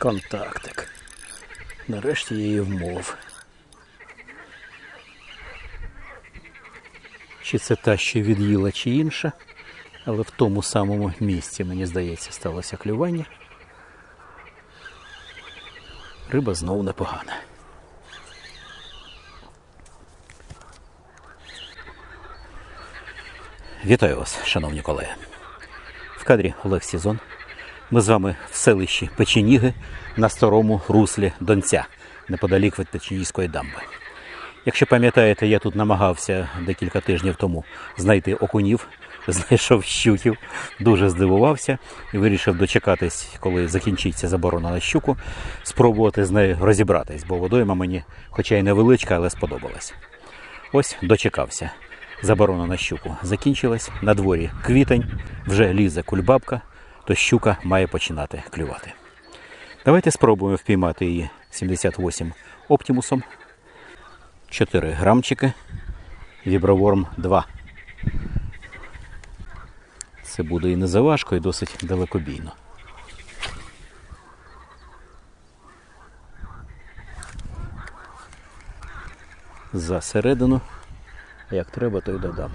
Контактик. Нарешті її вмов. Чи це та, що від'їла, чи інша, але в тому самому місці, мені здається, сталося клювання. Риба знову непогана. Вітаю вас, шановні колеги. В кадрі Олег Сізон. Ми з вами в селищі Печеніги на старому руслі Донця, неподалік від Печенігської дамби. Якщо пам'ятаєте, я тут намагався декілька тижнів тому знайти окунів, знайшов щуків, дуже здивувався і вирішив дочекатись, коли закінчиться заборона на щуку, спробувати з нею розібратись, бо водойма мені, хоча й невеличка, але сподобалась. Ось дочекався. Заборона на щуку закінчилась. На дворі квітень, вже лізе кульбабка, то щука має починати клювати. Давайте спробуємо впіймати її 78 оптимусом. 4 грамчики. Віброворм 2. Це буде і не заважко, і досить далекобійно. За середину. Як треба, то й додам.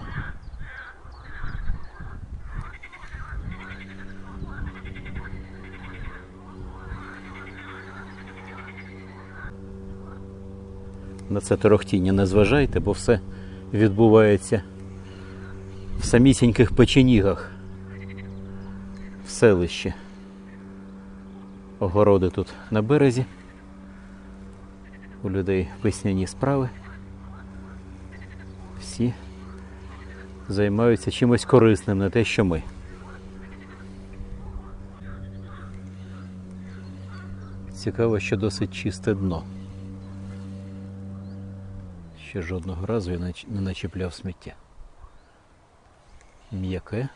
На це торохтіння не зважайте, бо все відбувається в самісіньких печенігах, в селищі. Огороди тут на березі. У людей весняні справи. Всі займаються чимось корисним, не те, що ми. Цікаво, що досить чисте дно. Ще жодного разу я не начіпляв сміття. М'яке.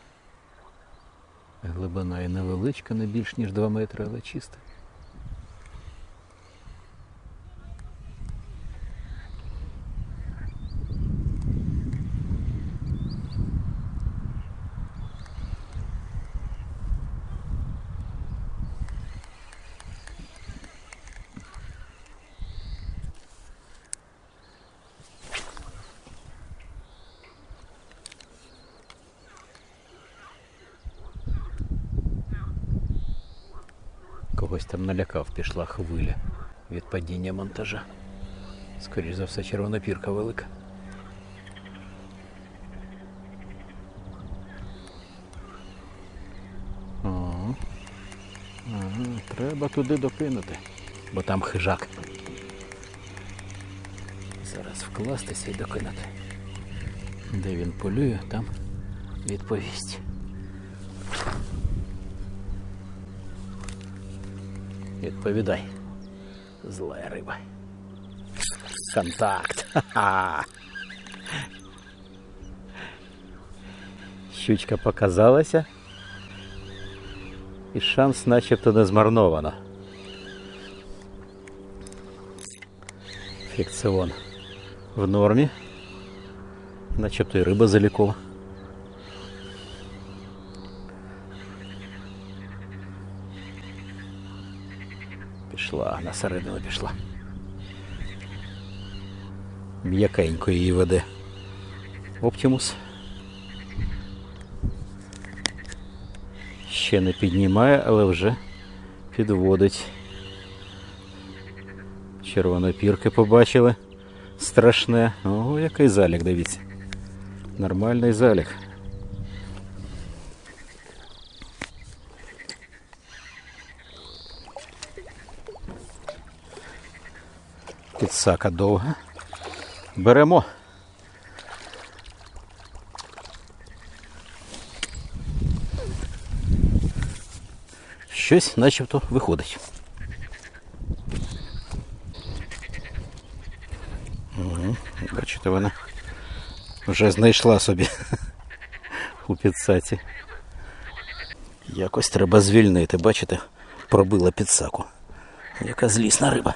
Глибина і невеличка, не більш ніж 2 метри, але чисте. Когось там налякав, пішла хвиля від падіння монтажа. Скоріше за все, червона пірка велика. Треба туди докинути, бо там хижак. Зараз вкластися і докинути. Де він полює, там відповість. Відповідай. Зла риба. Контакт. Ха-ха. Щучка показалася. І шанс начебто не змарновано. Фікціон в нормі. Начебто і риба залікова. Пішла, на середину пішла. М'якенько її веде. Оптимус. Ще не піднімає, але вже підводить. Червонопірки побачили. Страшне. Ого, який залік, дивіться. Нормальний залік. Підсака довга. Беремо. Щось начебто виходить. Угу. Бачите, вона вже знайшла собі у підсаці. Якось треба звільнити, бачите, пробила підсаку. Яка злісна риба.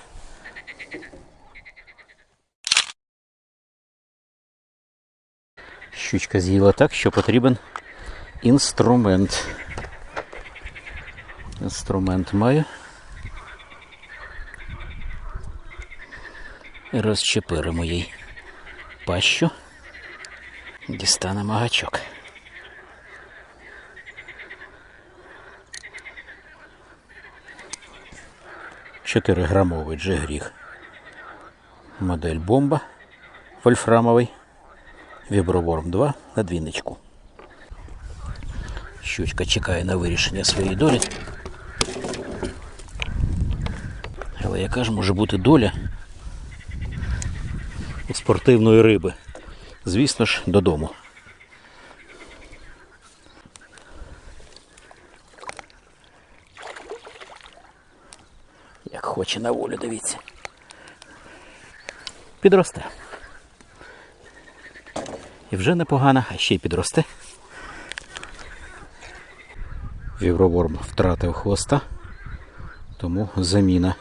щучка з'їла так, що потрібен інструмент. Інструмент маю. Розчепиримо їй пащу, дістанемо гачок. Чотириграмовий джигріг. Модель бомба вольфрамовий. Віброворм 2 на двіночку. Щучка чекає на вирішення своєї долі. Але яка ж може бути доля у спортивної риби? Звісно ж, додому. Як хоче на волю, дивіться. Підросте. І вже непогано, а ще й підросте. Вівроворм втратив хвоста, тому заміна.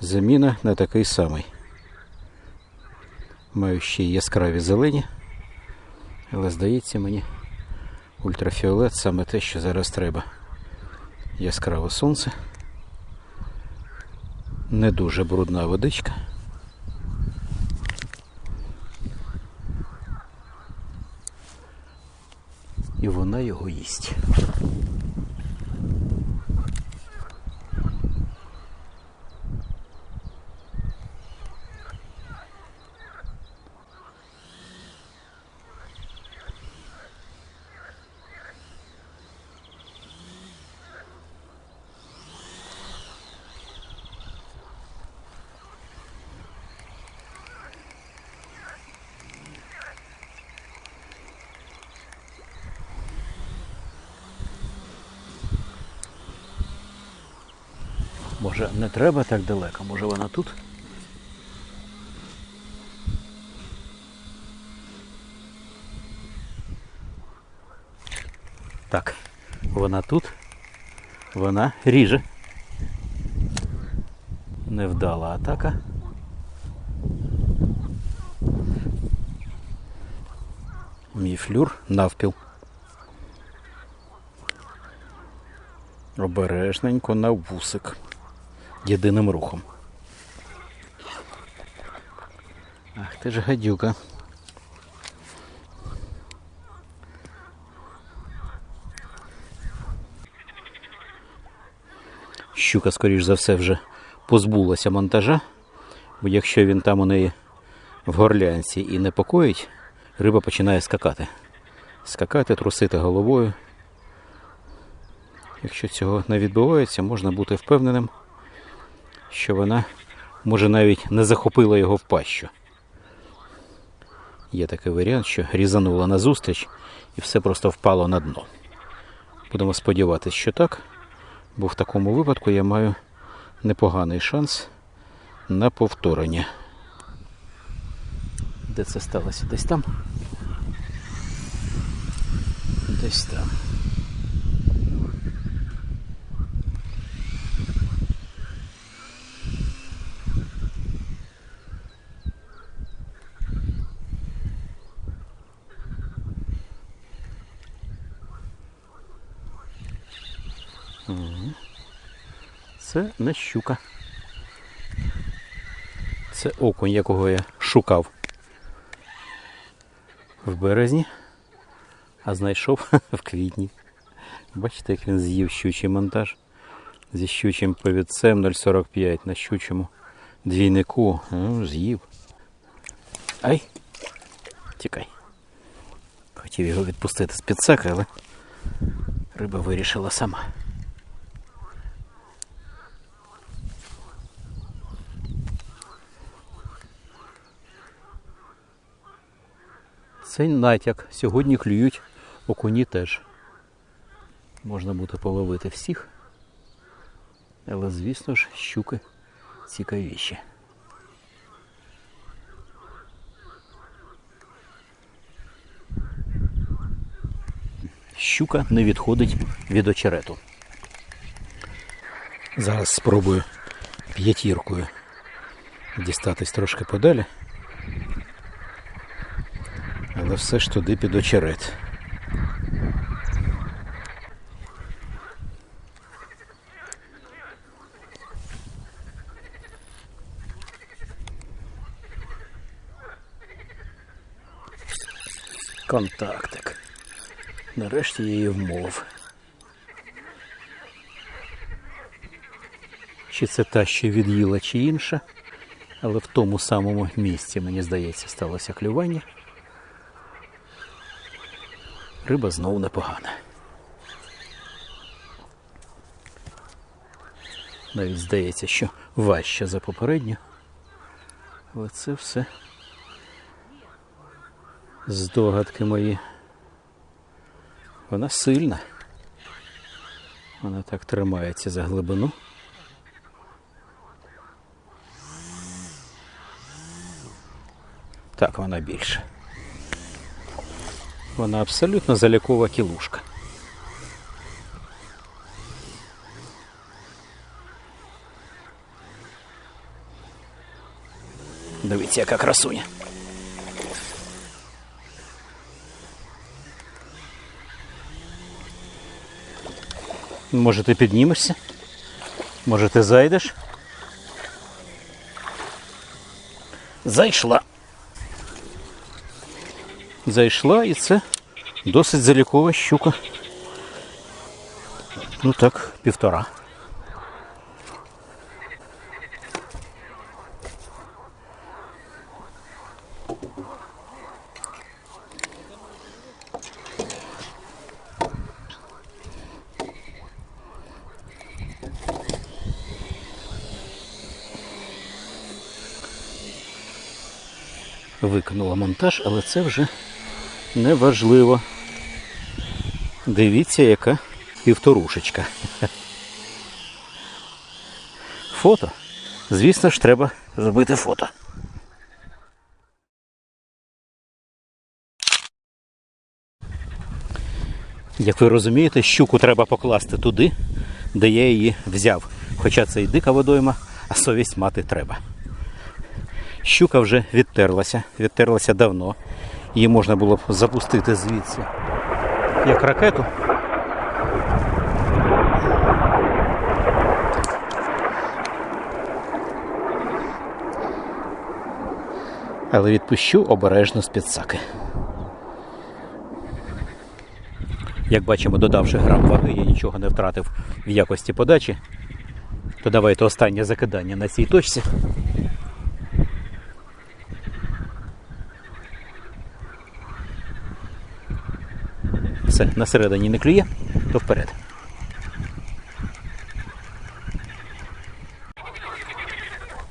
Заміна на такий самий. Маю ще яскраві зелені, але здається мені ультрафіолет саме те, що зараз треба. Яскраве сонце, не дуже брудна водичка. Вона його їсть. Може не треба так далеко, може вона тут? Так, вона тут, вона ріже. Невдала атака. Мій флюр навпіл. Обережненько на вусик. Єдиним рухом. Ах ти ж гадюка. Щука, скоріш за все, вже позбулася монтажа, бо якщо він там у неї в горлянці і не покоїть, риба починає скакати. Скакати, трусити головою. Якщо цього не відбувається, можна бути впевненим, що вона може навіть не захопила його в пащу. Є такий варіант, що різанула назустріч і все просто впало на дно. Будемо сподіватися, що так, бо в такому випадку я маю непоганий шанс на повторення. Де це сталося? Десь там? Десь там. Це не щука. Це окунь, якого я шукав в березні, а знайшов в квітні. Бачите, як він з'їв щучий монтаж зі щучим повідцем 045 на щучому двійнику. Ну, з'їв. Ай! Тікай. Хотів його відпустити з підсака, але риба вирішила сама. Це натяк. Сьогодні клюють окуні теж. Можна буде половити всіх. Але, звісно ж, щуки цікавіші. Щука не відходить від очерету. Зараз спробую п'ятіркою дістатись трошки подалі все ж туди під очерет. Контактик. Нарешті її вмов. Чи це та що від'їла, чи інша, але в тому самому місці, мені здається, сталося клювання. Риба знову непогана. Навіть здається, що важче за попередню. Але це все здогадки мої. Вона сильна. Вона так тримається за глибину. Так, вона більше. Вона абсолютно залякова кілушка. Дивіться, яка красуня. Може, ти піднімешся? Може, ти зайдеш? Зайшла. Зайшла і це досить залікова щука. Ну так, півтора. Виконала монтаж, але це вже не важливо. Дивіться, яка півторушечка. Фото. Звісно ж, треба зробити фото. Як ви розумієте, щуку треба покласти туди, де я її взяв. Хоча це і дика водойма, а совість мати треба. Щука вже відтерлася, відтерлася давно. Її можна було б запустити звідси як ракету. Але відпущу обережно з підсаки. Як бачимо, додавши грам ваги, я нічого не втратив в якості подачі. То давайте останнє закидання на цій точці. Все, на середині не клює, то вперед.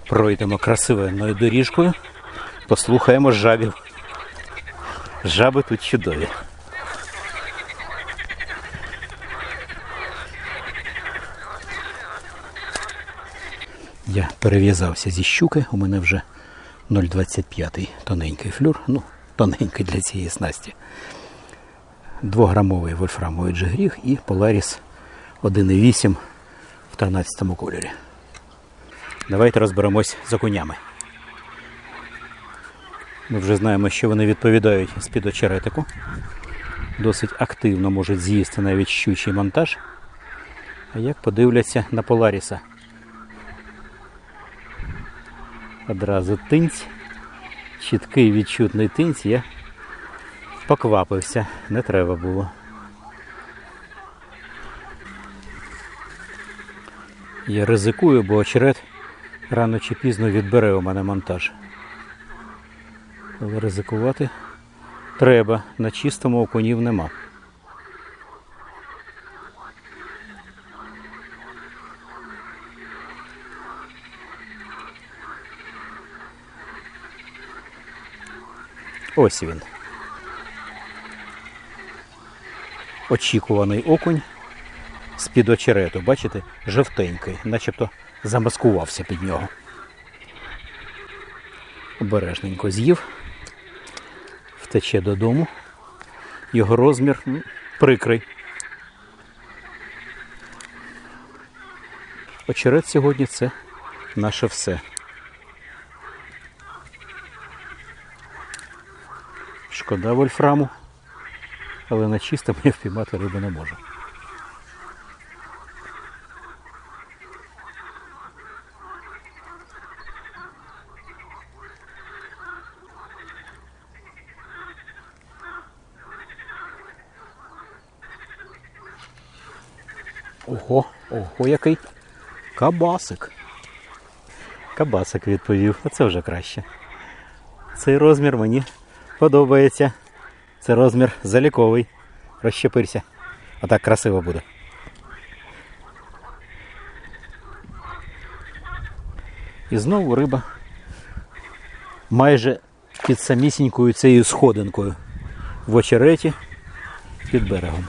Пройдемо красивенною доріжкою, послухаємо жабів. Жаби тут чудові. Я перев'язався зі щуки, у мене вже 0,25 тоненький флюр, ну, тоненький для цієї снасті. 2-грамовий вольфрамовий джигріг і Polaris 1,8 в 13 кольорі. Давайте розберемось з окунями. Ми вже знаємо, що вони відповідають з-під очеретику. Досить активно можуть з'їсти навіть щучий монтаж. А як подивляться на Поларіса? Одразу тинць. Чіткий відчутний тинць я поквапився, не треба було. Я ризикую, бо очерет рано чи пізно відбере у мене монтаж. Але ризикувати треба, на чистому окунів нема. Ось він. Очікуваний окунь з-під очерету, бачите, жовтенький, начебто замаскувався під нього. Обережненько з'їв, втече додому. Його розмір прикрий. Очерет сьогодні це наше все. Шкода вольфраму, але на чисто я впіймати риби не можу. Ого, ого, який кабасик. Кабасик відповів, а це вже краще. Цей розмір мені подобається. Це розмір заліковий. Розщепирся. А так красиво буде. І знову риба майже під самісінькою цією сходинкою в очереті під берегом.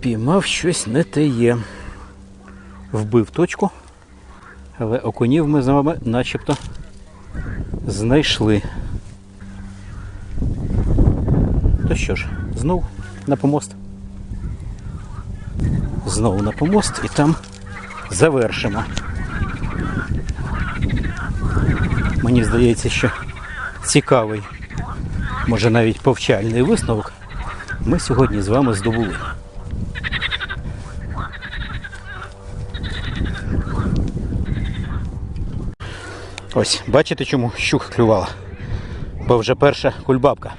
Впіймав щось не те є. Вбив точку, але окунів ми з вами начебто знайшли. То що ж, знов на помост. Знову на помост і там завершимо. Мені здається, що цікавий, може навіть повчальний висновок ми сьогодні з вами здобули. Ось, бачите, чому щука клювала? Бо вже перша кульбабка.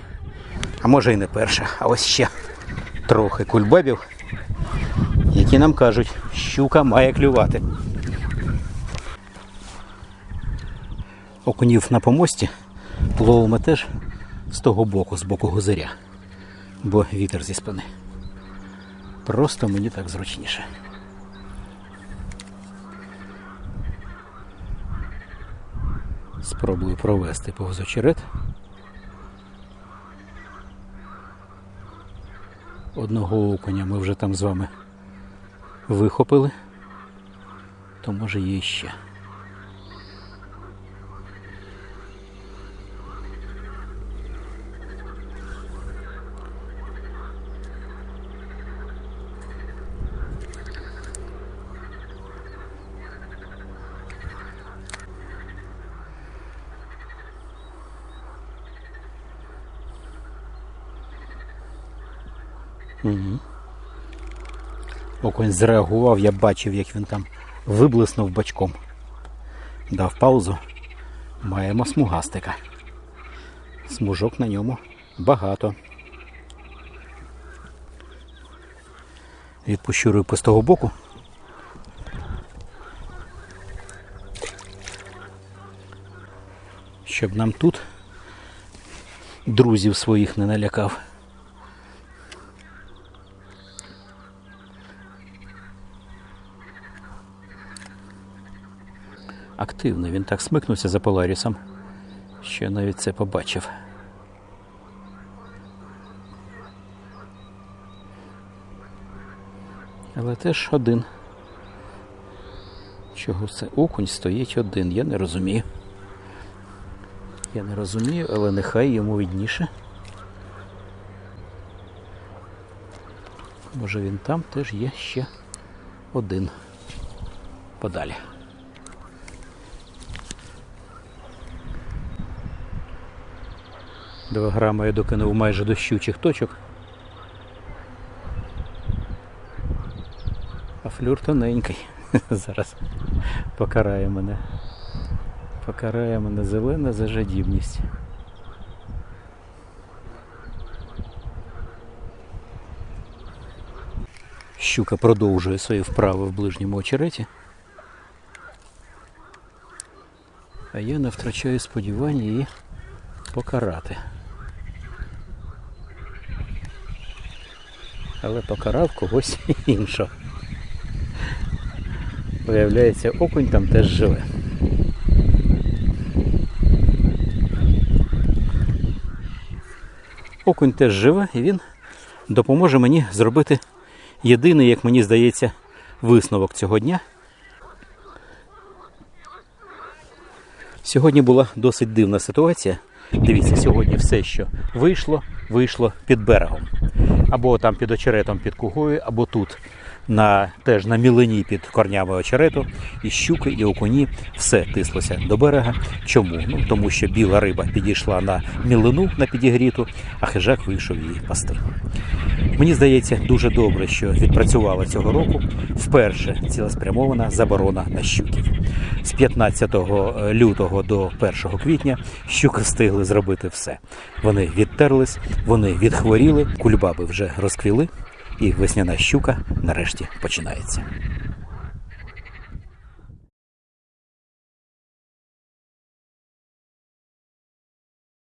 А може і не перша, а ось ще трохи кульбабів, які нам кажуть, щука має клювати. Окунів на помості ловимо теж з того боку, з боку гузиря, бо вітер зі спини. Просто мені так зручніше. Спробую провести повз очерет. Одного окуня ми вже там з вами вихопили, то може є ще. Окунь зреагував, я бачив, як він там виблиснув бачком. Дав паузу. Маємо смугастика. Смужок на ньому багато. Відпущу рибку з того боку. Щоб нам тут друзів своїх не налякав. Активно. Він так смикнувся за Поларісом, що навіть це побачив. Але теж один. Чого це окунь стоїть один, я не розумію. Я не розумію, але нехай йому відніше. Може він там теж є ще один подалі. Два грама я докинув майже до щучих точок. А флюр тоненький. Зараз покарає мене. Покарає мене зелена за жадібність. Щука продовжує свої вправи в ближньому очереті. А я не втрачаю сподівання її покарати. Але покарав когось іншого. Виявляється, окунь там теж живе. Окунь теж живе і він допоможе мені зробити єдиний, як мені здається, висновок цього дня. Сьогодні була досить дивна ситуація. Дивіться, сьогодні все, що вийшло, вийшло під берегом. Або там під очеретом, під кугою, або тут на теж на мілині під корнями очерету, і щуки, і окуні все тислося до берега. Чому? Ну тому що біла риба підійшла на мілину на підігріту, а хижак вийшов її пасти. Мені здається, дуже добре, що відпрацювала цього року вперше цілеспрямована заборона на щуків. З 15 лютого до 1 квітня щуки встигли зробити все. Вони відтерлись, вони відхворіли, кульбаби вже розквіли, і весняна щука нарешті починається.